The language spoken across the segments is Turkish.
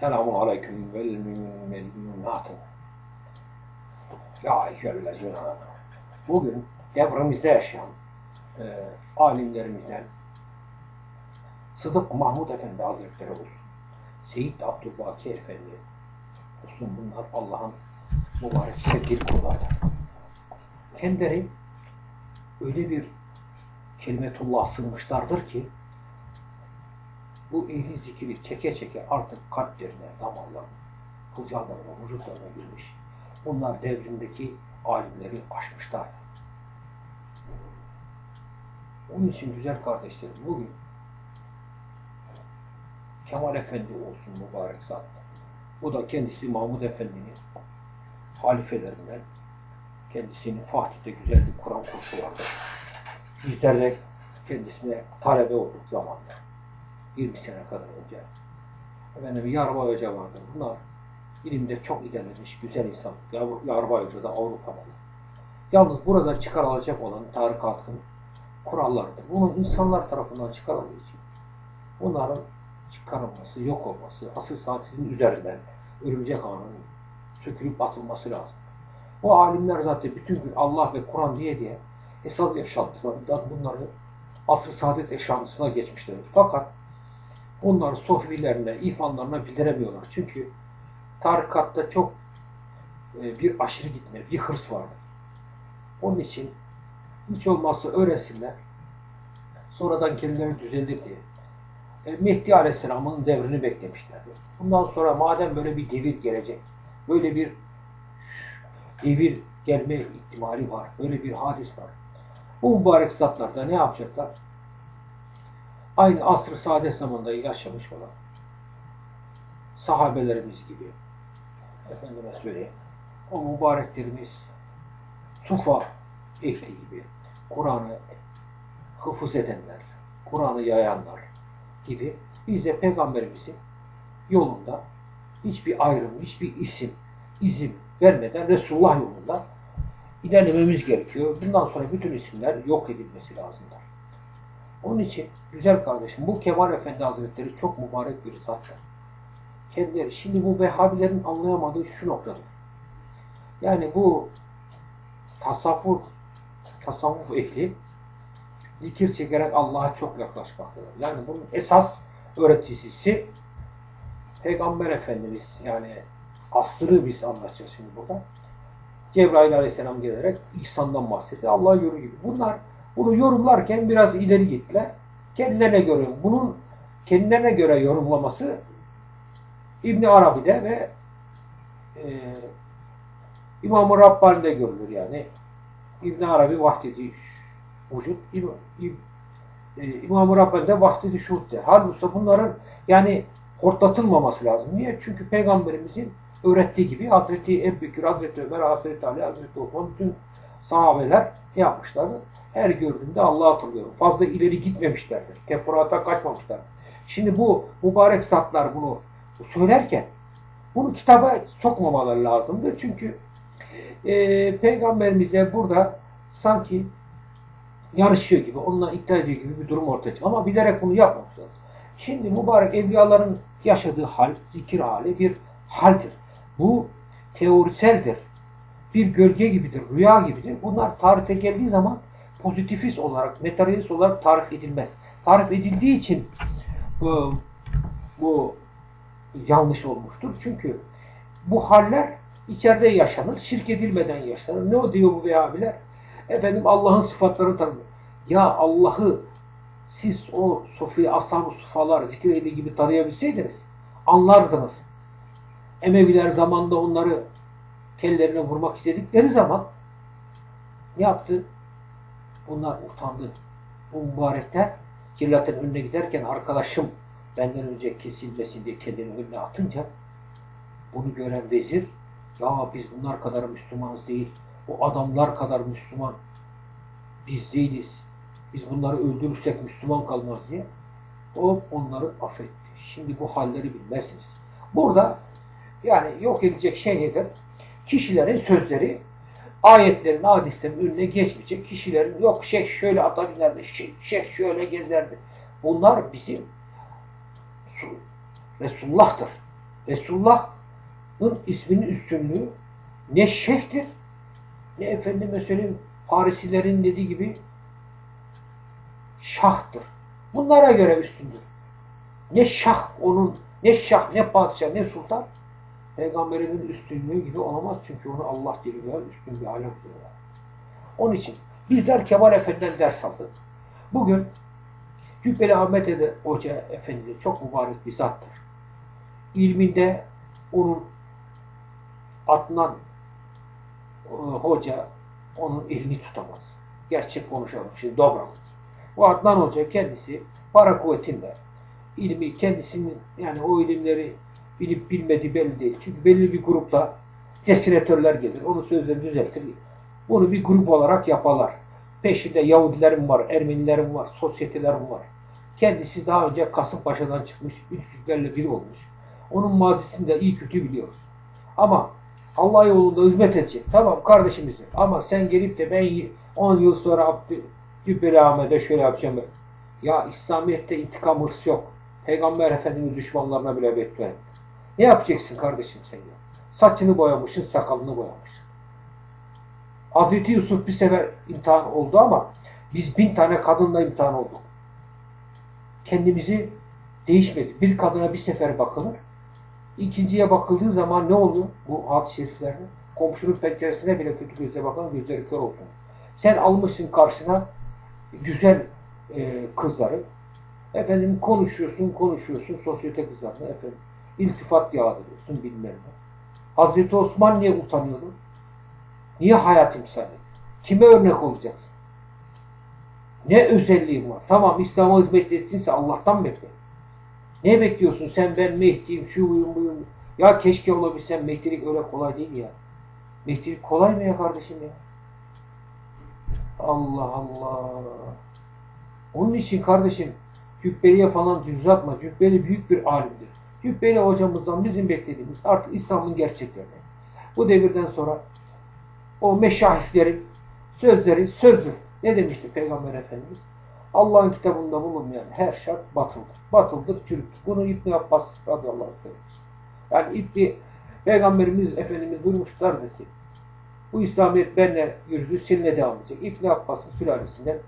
Selamun aleyküm vel müminatı. Ya eyyühellezine Bugün devrimizde yaşayan e, alimlerimizden Sıdık Mahmud Efendi Hazretleri olsun. Seyyid Abdülbaki Efendi olsun. Bunlar Allah'ın mübarek sevgili kulları. Kendileri öyle bir kelimetullah sığmışlardır ki bu ehli zikri çeke çeke artık kalplerine, damarlarına, kılcallarına, vücutlarına girmiş. Bunlar devrimdeki alimleri aşmışlar. Onun için güzel kardeşlerim bugün Kemal Efendi olsun mübarek zat. Bu da kendisi Mahmud Efendi'nin halifelerinden kendisinin Fatih'te güzel bir Kur'an kursu vardı. Bizler de kendisine talebe olduk zamanında. 20 sene kadar önce. Efendim Yarbay Hoca vardı. Bunlar ilimde çok ilerlemiş, güzel insan. Yarbay Hoca da Avrupa'da. Yalnız burada çıkarılacak olan tarikatın kurallarıdır. Bunun insanlar tarafından çıkarıldığı bunların çıkarılması, yok olması, asıl saatinin üzerinden örümcek ağının sökülüp atılması lazım. O alimler zaten bütün gün Allah ve Kur'an diye diye esas yaşantılarından bunları asr saadet yaşantısına geçmişler. Fakat onları sofilerine, ifanlarına bildiremiyorlar. Çünkü tarikatta çok e, bir aşırı gitme, bir hırs vardı. Onun için hiç olmazsa öğrensinler. Sonradan kendileri düzelir diye. E, Mehdi Aleyhisselam'ın devrini beklemişlerdi. Bundan sonra madem böyle bir devir gelecek, böyle bir devir gelme ihtimali var, böyle bir hadis var. Bu mübarek zatlar da ne yapacaklar? Aynı asr-ı saadet zamanında yaşamış olan sahabelerimiz gibi efendime söyleyeyim o mübareklerimiz sufa ehli gibi Kur'an'ı hıfız edenler, Kur'an'ı yayanlar gibi biz de Peygamberimizin yolunda hiçbir ayrım, hiçbir isim, izim vermeden Resulullah yolunda ilerlememiz gerekiyor. Bundan sonra bütün isimler yok edilmesi lazımlar. Onun için güzel kardeşim bu Kemal Efendi Hazretleri çok mübarek bir zattır. Kendileri şimdi bu Vehhabilerin anlayamadığı şu noktadır. Yani bu tasavvuf tasavvuf ehli zikir çekerek Allah'a çok yaklaşmaktadır. Yani bunun esas öğreticisi Peygamber Efendimiz yani asrı biz anlatacağız şimdi burada. Cebrail Aleyhisselam gelerek ihsandan bahsetti. Allah yolu gibi. Bunlar bunu yorumlarken biraz ileri gittiler. Kendilerine göre bunun kendilerine göre yorumlaması İbn Arabi'de ve e, İmam-ı Rabbani'de görülür yani. İbn Arabi vahdedi vücut, e, İmam-ı Rabbani'de vahdedi şuhud der. Halbuki bunların yani hortlatılmaması lazım. Niye? Çünkü Peygamberimizin öğrettiği gibi Hazreti Ebubekir, Hazreti Ömer, Hazreti Ali, Hazreti Osman bütün sahabeler yapmışlardı? Her gördüğünde Allah'a hatırlıyor. Fazla ileri gitmemişlerdir. Teferruata kaçmamışlar. Şimdi bu mübarek zatlar bunu söylerken bunu kitaba sokmamaları lazımdır. Çünkü e, Peygamberimize burada sanki yarışıyor gibi, onunla iddia ediyor gibi bir durum ortaya çıkıyor. Ama bilerek bunu yapmamışlar. Şimdi mübarek evliyaların yaşadığı hal, zikir hali bir haldir. Bu teoriseldir. Bir gölge gibidir, rüya gibidir. Bunlar tarife geldiği zaman pozitifist olarak, materyalist olarak tarif edilmez. Tarif edildiği için bu, bu yanlış olmuştur. Çünkü bu haller içeride yaşanır, şirk edilmeden yaşanır. Ne o diyor bu Vehhabiler? Efendim Allah'ın sıfatlarını tanımıyor. Ya Allah'ı siz o Sofi, Ashab-ı Sufalar, zikir gibi tanıyabilseydiniz anlardınız. Emeviler zamanında onları kellerine vurmak istedikleri zaman ne yaptı? Bunlar utandı. Bu mübarekler cillatin önüne giderken arkadaşım benden önce kesilmesin diye kendini önüne atınca bunu gören vezir ya biz bunlar kadar Müslümanız değil. O adamlar kadar Müslüman biz değiliz. Biz bunları öldürürsek Müslüman kalmaz diye o onları affetti. Şimdi bu halleri bilmezsiniz. Burada yani yok edecek şey nedir? Kişilerin sözleri ayetlerin, hadislerin önüne geçmeyecek. Kişilerin yok şeyh şöyle atabilirdi, şeyh şöyle gezerdi. Bunlar bizim Resulullah'tır. Resulullah'ın isminin üstünlüğü ne şeyhtir ne efendime söyleyeyim Farisilerin dediği gibi şahtır. Bunlara göre üstündür. Ne şah onun, ne şah, ne padişah, ne sultan Peygamberinin üstünlüğü gibi olamaz. Çünkü onu Allah Celle üstün bir alem diyorlar. Onun için bizler Kemal Efendi'den ders aldık. Bugün Cübbeli Ahmet Ede Hoca Efendi çok mübarek bir zattır. İlminde onun Adnan e, Hoca onun elini tutamaz. Gerçek konuşalım. Şimdi dobra. Bu Adnan Hoca kendisi para kuvvetinde ilmi kendisinin yani o ilimleri bilip bilmediği belli değil. Çünkü belli bir grupta desiratörler gelir. Onun sözlerini düzeltir. Bunu bir grup olarak yaparlar. Peşinde Yahudilerim var, Ermenilerim var, sosyetelerim var. Kendisi daha önce Kasımpaşa'dan çıkmış, üçlüklerle bir olmuş. Onun mazisini de iyi kötü biliyoruz. Ama Allah yolunda hizmet edecek. Tamam kardeşimizdir. Ama sen gelip de ben 10 yıl sonra Abdü, Cübbeli Ahmet'e şöyle yapacağım. Ya İslamiyet'te intikam hırsı yok. Peygamber Efendimiz düşmanlarına bile bekleyin. Ne yapacaksın kardeşim sen ya? Saçını boyamışsın, sakalını boyamışsın. Hazreti Yusuf bir sefer imtihan oldu ama biz bin tane kadınla imtihan olduk. Kendimizi değişmedi. Bir kadına bir sefer bakılır. İkinciye bakıldığı zaman ne oluyor bu hadis-i şeriflerde? Komşunun penceresine bile kötü gözle bakan gözleri kör olsun. Sen almışsın karşına güzel e, kızları. Efendim konuşuyorsun, konuşuyorsun sosyete kızlarına efendim. İltifat yağdırıyorsun bilmem ne. Hazreti Osman niye utanıyordu? Niye hayat imsali? Kime örnek olacaksın? Ne özelliğin var? Tamam İslam'a hizmet ettinse Allah'tan bekle. Ne bekliyorsun? Sen ben Mehdi'yim, şu uyum buyum. Ya keşke olabilsem Mehdilik öyle kolay değil ya. Mehdilik kolay mı ya kardeşim ya? Allah Allah. Onun için kardeşim Cübbeli'ye falan düz atma. Cübbeli büyük bir alimdir. Cübbeli hocamızdan bizim beklediğimiz artık İslam'ın gerçeklerini. Bu devirden sonra o meşahiflerin sözleri sözdür. Ne demişti Peygamber Efendimiz? Allah'ın kitabında bulunmayan her şart batıldır. Batıldır, çürüktür. Bunu İbn Abbas radıyallahu anh söylemiş. Yani İbni Peygamberimiz Efendimiz buyurmuşlardır ki bu İslamiyet benle yürüdü, seninle devam edecek. İbn Abbas'ın sülalesinden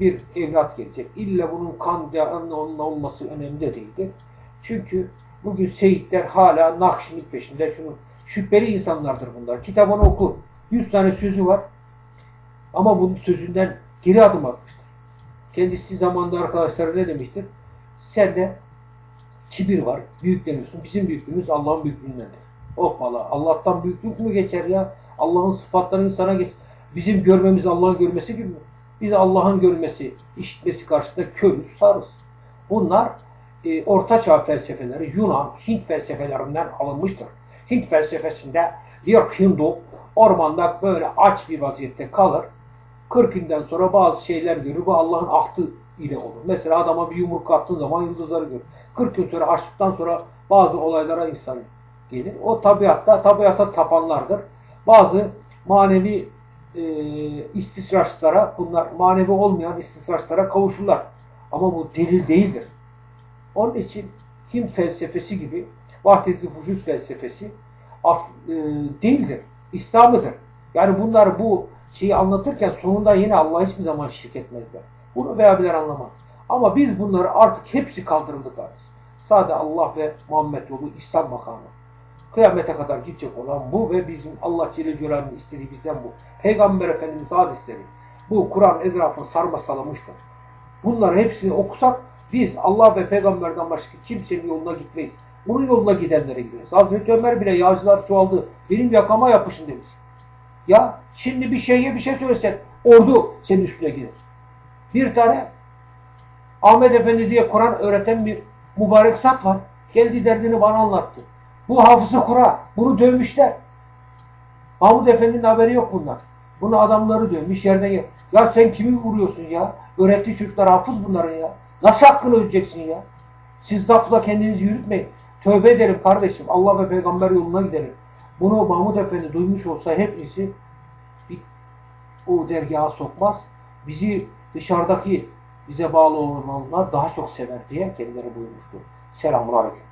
bir evlat gelecek. İlla bunun kan canlı onunla olması önemli de değildir. Çünkü bugün seyitler hala Nakşilik peşinde. Şunu, şüpheli insanlardır bunlar. Kitabını oku. Yüz tane sözü var. Ama bunun sözünden geri adım atmıştır. Kendisi zamanında arkadaşları ne demiştir? Sende kibir var, büyükleniyorsun. Bizim büyüklüğümüz Allah'ın büyüklüğündendir. Hoppala, Allah'tan büyüklük mü geçer ya? Allah'ın sıfatlarını sana geç. Bizim görmemiz Allah'ın görmesi gibi mi? Biz Allah'ın görmesi, işitmesi karşısında körüz, sarız. Bunlar e, Orta felsefeleri, Yunan, Hint felsefelerinden alınmıştır. Hint felsefesinde bir Hindu ormanda böyle aç bir vaziyette kalır. 40 günden sonra bazı şeyler görür. Bu Allah'ın ahtı ile olur. Mesela adama bir yumruk attığın zaman yıldızları görür. 40 gün sonra açtıktan sonra bazı olaylara insan gelir. O tabiatta, tabiata tapanlardır. Bazı manevi e, istisraçlara, bunlar manevi olmayan istisraçlara kavuşurlar. Ama bu delil değildir. Onun için Hint felsefesi gibi vahdeti vücut felsefesi as, e, değildir. İslam'ıdır. Yani bunlar bu şeyi anlatırken sonunda yine Allah hiçbir zaman şirk etmezler. Bunu Vehhabiler anlamaz. Ama biz bunları artık hepsi kaldırıldık artık. Sadece Allah ve Muhammed yolu İslam makamı. Kıyamete kadar gidecek olan bu ve bizim Allah Celle Celaluhu'nun istediği bizden bu. Peygamber Efendimiz hadisleri bu Kur'an etrafını sarma salamıştır. Bunları hepsini okusak biz Allah ve peygamberden başka kimsenin yoluna gitmeyiz. Bunun yoluna gidenlere gideriz. Hazreti Ömer bile yağcılar çoğaldı. Benim yakama yapışın demiş. Ya şimdi bir şeye bir şey söylesen ordu senin üstüne gider. Bir tane Ahmet Efendi diye Kur'an öğreten bir mübarek zat var. Geldi derdini bana anlattı. Bu hafızı Kur'an. Bunu dövmüşler. Mahmud Efendi'nin haberi yok bunlar. Bunu adamları dövmüş yerden yer. Ya sen kimi vuruyorsun ya? Öğrettiği çocuklar hafız bunların ya. Nasıl hakkını ödeyeceksin ya? Siz lafla kendinizi yürütmeyin. Tövbe ederim kardeşim. Allah ve peygamber yoluna gidelim. Bunu Mahmud Efendi duymuş olsa hepimizi bir, o dergaha sokmaz. Bizi dışarıdaki bize bağlı olanlar daha çok sever diye kendileri buyurmuştur. Selamun Aleyküm.